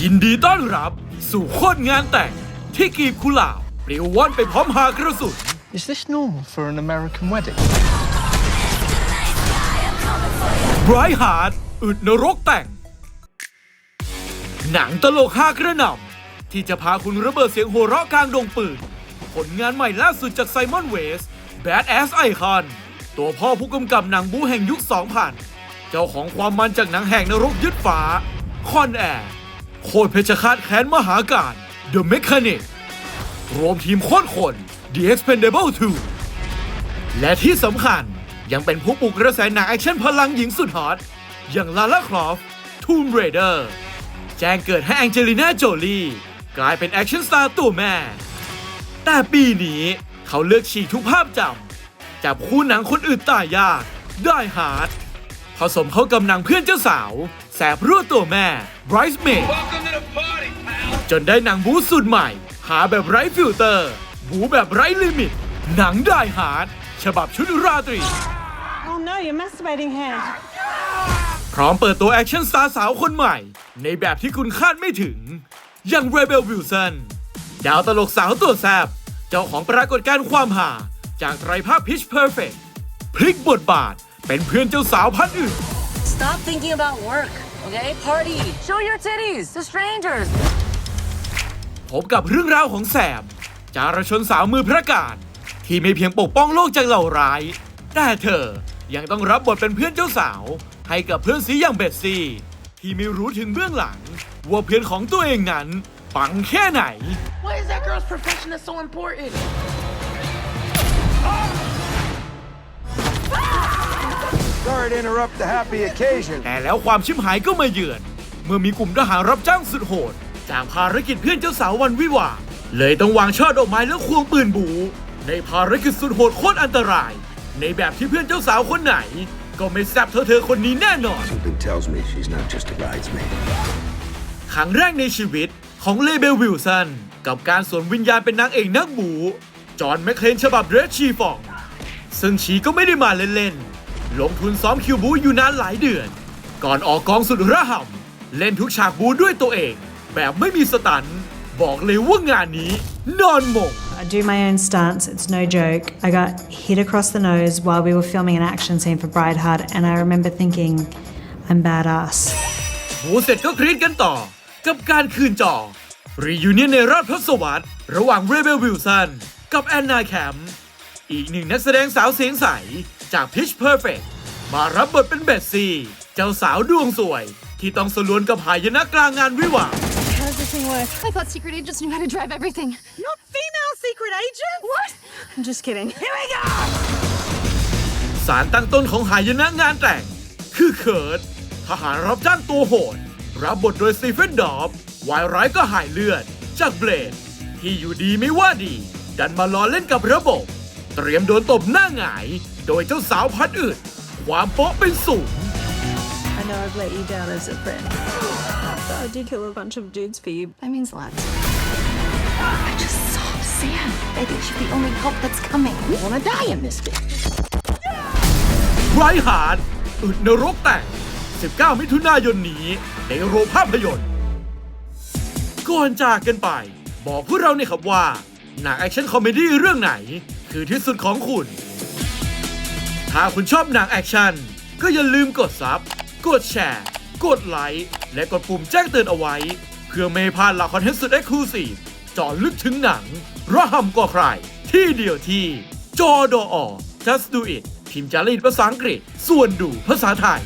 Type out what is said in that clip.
ยินดีต้อนรับสู่โคตรงานแต่งที่กีบคุหลาบปลิวว่อนไปพร้อมหากระสุน Is this normal for an American wedding? b r i g h t Heart อึดนรกแต่ง หนังตลกฮากระหน่ำที่จะพาคุณระเบิดเสียงหัวเราะกลางดงปืน ผลงานใหม่ล่าสุดจากไซมอนเวส Bad Ass Icon ตัวพ่อผู้กำกับหนังบู๊แห่งยุค 2000 เจ้าของความมันจากหนังแห่งนรกยึดฟ้าคอนแอร์โคตรเพชรฆาตแค้นมหาการ The Mechanic รวมทีมโคตรคน The Expendable 2 และที่สำคัญยังเป็นผู้ปลุกกระแสหนังแอคชั่นพลังหญิงสุดฮอตอย่างลาล่าครอฟทูมเรเดอร์แจ้งเกิดให้แองเจลิน่าโจลีกลายเป็นแอคชั่นสตาร์ตัวแม่ แต่ปีนี้เขาเลือกฉีกทุกภาพจำจับคู่หนังคนอื่นตายยากได้ฮาร์ด ผสมเข้ากับหนังเพื่อนเจ้าสาว แสบรั่วตัวแม่ Bryce May จนได้หนังบู๊สุดใหม่ หาแบบไร้ฟิลเตอร์ บู๊แบบไร้ลิมิต หนังได้ฮาร์ดฉบับชุดราตรี Oh no, you're masturbating hand. พร้อมเปิดตัวแอคชั่นสตาร์สาวคนใหม่ ในแบบที่คุณคาดไม่ถึง อย่างเรเบลวิลสันดาวตลกสาวตัวแซบเจ้าของปรากฏการณ์ความหา จากไตรภาพ Pitch Perfect พลิกบทบาท เป็นเพื่อนเจ้าสาวพันอื่น Stop thinking about work, okay? Party. Show your titties to strangers. พบกับเรื่องราวของแสบจารชนสาวมือพระการ ที่ไม่เพียงปกป้องโลกจากเหล่าร้าย แต่เธอยังต้องรับบทเป็นเพื่อนเจ้าสาว ให้กับเพื่อนสีอย่างเบสซี่ ที่ไม่รู้ถึงเบื้องหลัง ว่าเพื่อนของตัวเองนั้นปังแค่ไหน Why is that girl's profession is so important? Sorry to interrupt the happy occasion. แต่แล้วความชิบหายก็มาเยือน เมื่อมีกลุ่มทหารรับจ้างสุดโหด จากภารกิจเพื่อนเจ้าสาววันวิวาห์เลยต้องวางช่อดอกไม้แล้วควงปืนบู ในภารกิจสุดโหดโคตรอันตราย ในแบบที่เพื่อนเจ้าสาวคนไหน ก็ไม่แซ่บเท่าเธอคนนี้แน่นอน Something tells me she's not just a bridesmaid. ครั้งแรกในชีวิตของเลเบลวิลสัน กับการสวมวิญญาณเป็นนางเอกนักบู จอห์นแมคเคลนฉบับเรดชีฟอง ซึ่งชีก็ไม่ได้มาเล่น ๆ ลงทุนซ้อมคิวบูอยู่นานหลายเดือน ก่อนออกกองสุดระห่ำเล่นทุกฉากบูด้วยตัวเอง แบบไม่มีสตันท์บอกเลยว่างานนี้ นอนหมง I do my own stunts, it's no joke. I got hit across the nose while we were filming an action scene for Brideheart, and I remember thinking, I'm badass. บูเสร็จก็กรีดกันต่อ กับการคืนจอ รียูเนียนในรอบทศวรรษระหว่างเรเบลวิลสันกับแอนนาแคมป์อีกหนึ่งนักแสดงสาวเสียงใส จาก Pitch Perfect มารับบทเป็นเบสซี่ เจ้าสาวดวงสวย ที่ต้องสลวนกับหายนะกลางงานวิวาห์ How does this thing work? I thought secret agents knew how to drive everything. Not female secret agent? What? I'm just kidding. Here we go! สารตั้งต้นของหายนะงานแต่ง คือเคิร์ดทหารรับจ้างตัวโหด รับบทโดยสตีเฟนดอบวายร้ายก็หายเลือด จากเบลด ที่อยู่ดีไม่ว่าดี ดันมาล้อเล่นกับระบบ เตรียมโดนตบหน้าหงาย โดยเจ้าสาวพัดอื่น ความโป๊ะเป็นสูง I know I've let you down as a friend. But I did kill a bunch of dudes for you. That means a lot. I just saw Sam. Maybe she's the only hope that's coming. We wanna die in this bitch. ไรฮาร์ดอึดนรกแต่ง19 มิถุนายนนี้ ในโรงภาพยนตร์ ก่อนจากกันไป บอกพวกเราเนี่ยครับว่า หนังแอคชั่นคอมเมดี้เรื่องไหน คือที่สุดของคุณ ถ้าคุณชอบหนังแอคชั่น ก็อย่าลืมกดซับ กดแชร์ กดไลค์ และกดปุ่มแจ้งเตือนเอาไว้ เพื่อไม่พลาดหลักคอนเทนต์สุดเอ็กซ์คลูซีฟจอลึกถึงหนังระหำกว่าใคร ที่เดียวที่จอดอ just do it พิมพ์จารีตภาษาอังกฤษ ส่วนดูภาษาไทย